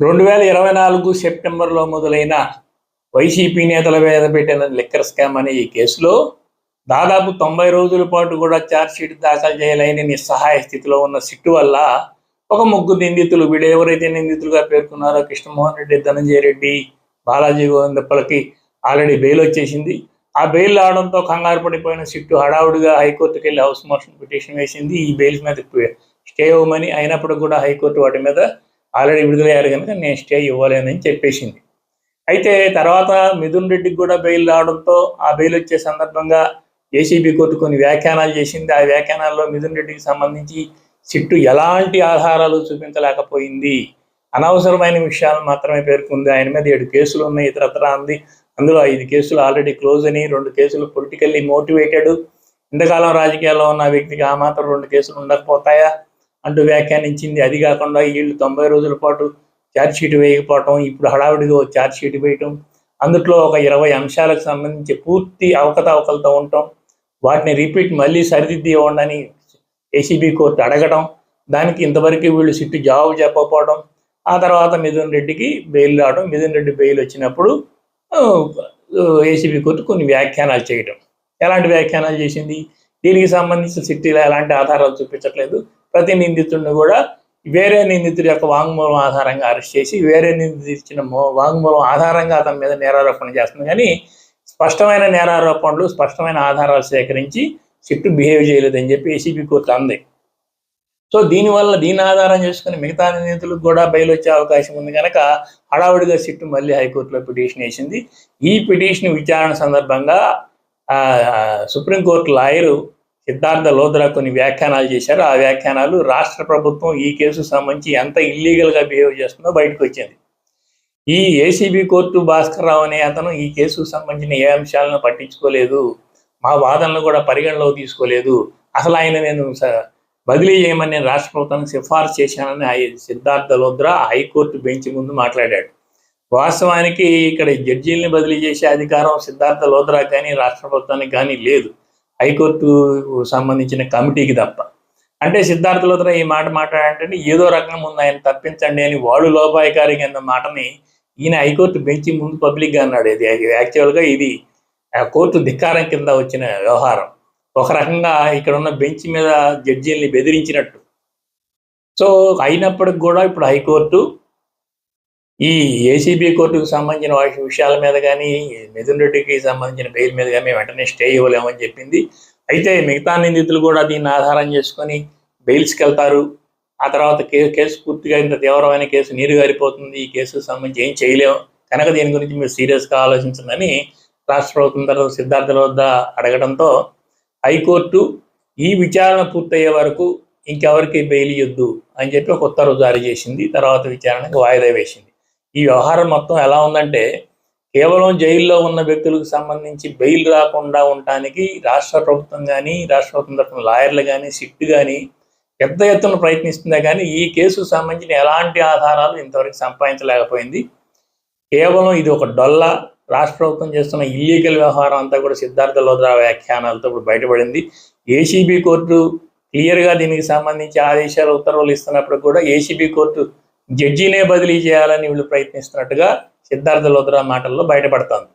రెండు వేల ఇరవై నాలుగు సెప్టెంబర్లో మొదలైన వైసీపీ నేతల మీద పెట్టిన లిక్కర్ స్కామ్ అనే ఈ కేసులో దాదాపు తొంభై రోజుల పాటు కూడా ఛార్జ్షీట్ దాఖలు చేయలేని నిస్సహాయ స్థితిలో ఉన్న సిట్టు వల్ల ఒక ముగ్గురు నిందితులు వీళ్ళు ఎవరైతే నిందితులుగా పేర్కొన్నారో కృష్ణమోహన్ రెడ్డి ధనంజయ రెడ్డి బాలాజీ గోవిందప్పలకి ఆల్రెడీ బెయిల్ వచ్చేసింది. ఆ బెయిల్ రావడంతో కంగారు పడిపోయిన సిట్టు హడావుడిగా హైకోర్టుకి వెళ్ళి హౌస్ మోషన్ పిటిషన్ వేసింది. ఈ బెయిల్స్ మీద స్టే ఇవ్వమని అయినప్పుడు కూడా హైకోర్టు వాటి మీద ఆల్రెడీ విడుదలయ్యారు కనుక నేను స్టే ఇవ్వలేనని చెప్పేసింది. అయితే తర్వాత మిథున్ రెడ్డికి కూడా బెయిల్ రావడంతో ఆ బెయిల్ వచ్చే సందర్భంగా ఏసీబీ కోర్టు కొన్ని వ్యాఖ్యానాలు చేసింది. ఆ వ్యాఖ్యానాల్లో మిథున్ రెడ్డికి సంబంధించి సిట్టు ఎలాంటి ఆధారాలు చూపించలేకపోయింది. అనవసరమైన విషయాలు మాత్రమే పేర్కొంది. ఆయన మీద ఏడు కేసులు ఉన్నాయి ఇతరత్ర అంది. అందులో ఐదు కేసులు ఆల్రెడీ క్లోజ్ అని రెండు కేసులు పొలిటికల్లీ మోటివేటెడ్. ఇంతకాలం రాజకీయాల్లో ఉన్న వ్యక్తికి ఆ మాత్రం రెండు కేసులు ఉండకపోతాయా? అంటూ వ్యాఖ్యానించింది. అది కాకుండా వీళ్ళు తొంభై రోజుల పాటు ఛార్జ్షీట్ వేయకపోవటం ఇప్పుడు హడావిడిగా ఛార్జ్షీట్ వేయటం అందులో ఒక ఇరవై అంశాలకు సంబంధించి పూర్తి అవకతవకలతో ఉండటం వాటిని రిపీట్ మళ్ళీ సరిదిద్ది ఇవ్వండి ఏసీబీ కోర్టు అడగడం దానికి ఇంతవరకు వీళ్ళు సిట్టు జవాబు చెప్పకపోవడం ఆ తర్వాత మిథున్ రెడ్డికి బెయిల్ రావడం మిథున్ రెడ్డి బెయిల్ వచ్చినప్పుడు ఏసీబీ కోర్టు కొన్ని వ్యాఖ్యానాలు చేయడం ఎలాంటి వ్యాఖ్యానాలు చేసింది? దీనికి సంబంధించిన సిట్టిలో ఎలాంటి ఆధారాలు చూపించట్లేదు. ప్రతి నిందితుడిని కూడా వేరే నిందితుడి యొక్క వాంగ్మూలం ఆధారంగా అరెస్ట్ చేసి వేరే నిందితుడు ఇచ్చిన వాంగ్మూలం ఆధారంగా అతని మీద నేరారోపణ చేస్తుంది కానీ స్పష్టమైన నేరారోపణలు స్పష్టమైన ఆధారాలు సేకరించి సిట్టు బిహేవ్ చేయలేదని చెప్పి ఏసీబీ కోర్టు అంది. సో దీనివల్ల దీని ఆధారం చేసుకుని మిగతా నిందితులకు కూడా బెయిల్ వచ్చే అవకాశం ఉంది కనుక హడావుడిగా సిట్టు మళ్ళీ హైకోర్టులో పిటిషన్ వేసింది. ఈ పిటిషన్ విచారణ సందర్భంగా సుప్రీంకోర్టు లాయరు సిద్ధార్థ లోద్రా కొన్ని వ్యాఖ్యానాలు చేశారు. ఆ వ్యాఖ్యానాలు రాష్ట్ర ప్రభుత్వం ఈ కేసు సంబంధించి ఎంత ఇల్లీగల్గా బిహేవ్ చేస్తుందో బయటకు వచ్చింది. ఈ ఏసీబీ కోర్టు భాస్కర్ రావు అనే అతను ఈ కేసుకు సంబంధించిన ఏ అంశాలను పట్టించుకోలేదు. మా వాదనలు కూడా పరిగణలోకి తీసుకోలేదు. అసలు ఆయన నేను స- బదిలీ చేయమని నేను రాష్ట్ర ప్రభుత్వానికి సిఫార్సు చేశానని సిద్ధార్థ లోద్రా హైకోర్టు బెంచ్ ముందు మాట్లాడాడు. వాస్తవానికి ఇక్కడ జడ్జీల్ని బదిలీ చేసే అధికారం సిద్ధార్థ లోద్రా కానీ రాష్ట్ర ప్రభుత్వానికి కానీ లేదు. హైకోర్టు సంబంధించిన కమిటీకి తప్ప. అంటే సిద్ధార్థ లోద్రా ఈ మాట మాట్లాడంటే ఏదో రకంగా ముందు ఆయన తప్పించండి అని వాడు లోపాయకారి కింద మాటని ఈయన హైకోర్టు బెంచి ముందు పబ్లిక్గా అన్నాడు. ఇది యాక్చువల్గా ఇది ఆ కోర్టు ధిక్కారం కింద వచ్చిన వ్యవహారం. ఒక రకంగా ఇక్కడ ఉన్న బెంచ్ మీద జడ్జీల్ని బెదిరించినట్టు. సో అయినప్పటికి కూడా ఇప్పుడు హైకోర్టు ఈ ఏసీబీ కోర్టుకు సంబంధించిన వాటి విషయాల మీద కానీ మిథున్ రెడ్డికి సంబంధించిన బెయిల్ మీద కానీ వెంటనే స్టే ఇవ్వలేమని చెప్పింది. అయితే మిగతా నిందితులు కూడా దీన్ని ఆధారం చేసుకొని బెయిల్స్కి వెళ్తారు. ఆ తర్వాత కే కేసు పూర్తిగా ఇంత తీవ్రమైన కేసు నీరు గారిపోతుంది. ఈ కేసుకు సంబంధించి ఏం చేయలేము కనుక దీని గురించి మీరు సీరియస్గా ఆలోచించండి రాష్ట్ర ప్రభుత్వం తర్వాత సిద్ధార్థుల వద్ద అడగడంతో హైకోర్టు ఈ విచారణ పూర్తయ్యే వరకు ఇంకెవరికి బెయిల్ ఇవ్వద్దు అని చెప్పి ఒక ఉత్తర్వు జారీ చేసింది. తర్వాత విచారణకు వాయిదా వేసింది. ఈ వ్యవహారం మొత్తం ఎలా ఉందంటే కేవలం జైల్లో ఉన్న వ్యక్తులకు సంబంధించి బెయిల్ రాకుండా ఉండటానికి రాష్ట్ర ప్రభుత్వం కానీ రాష్ట్ర ప్రభుత్వం తరఫున లాయర్లు కానీ సిట్ కానీ పెద్ద ఎత్తున ప్రయత్నిస్తుందే కానీ ఈ కేసుకు సంబంధించిన ఎలాంటి ఆధారాలు ఇంతవరకు సంపాదించలేకపోయింది. కేవలం ఇది ఒక డొల్ల. రాష్ట్ర ప్రభుత్వం చేస్తున్న ఇల్లీగల్ వ్యవహారం అంతా కూడా సిద్ధార్థ లోద్రా వ్యాఖ్యానాలతో ఇప్పుడు బయటపడింది. ఏసీబీ కోర్టు క్లియర్గా దీనికి సంబంధించి ఆదేశాలు ఉత్తర్వులు ఇస్తున్నప్పుడు కూడా ఏసీబీ కోర్టు జడ్జీనే బదిలీ చేయాలని వీళ్ళు ప్రయత్నిస్తున్నట్టుగా సిద్ధార్థ లోద్రా మాటల్లో బయటపడుతోంది.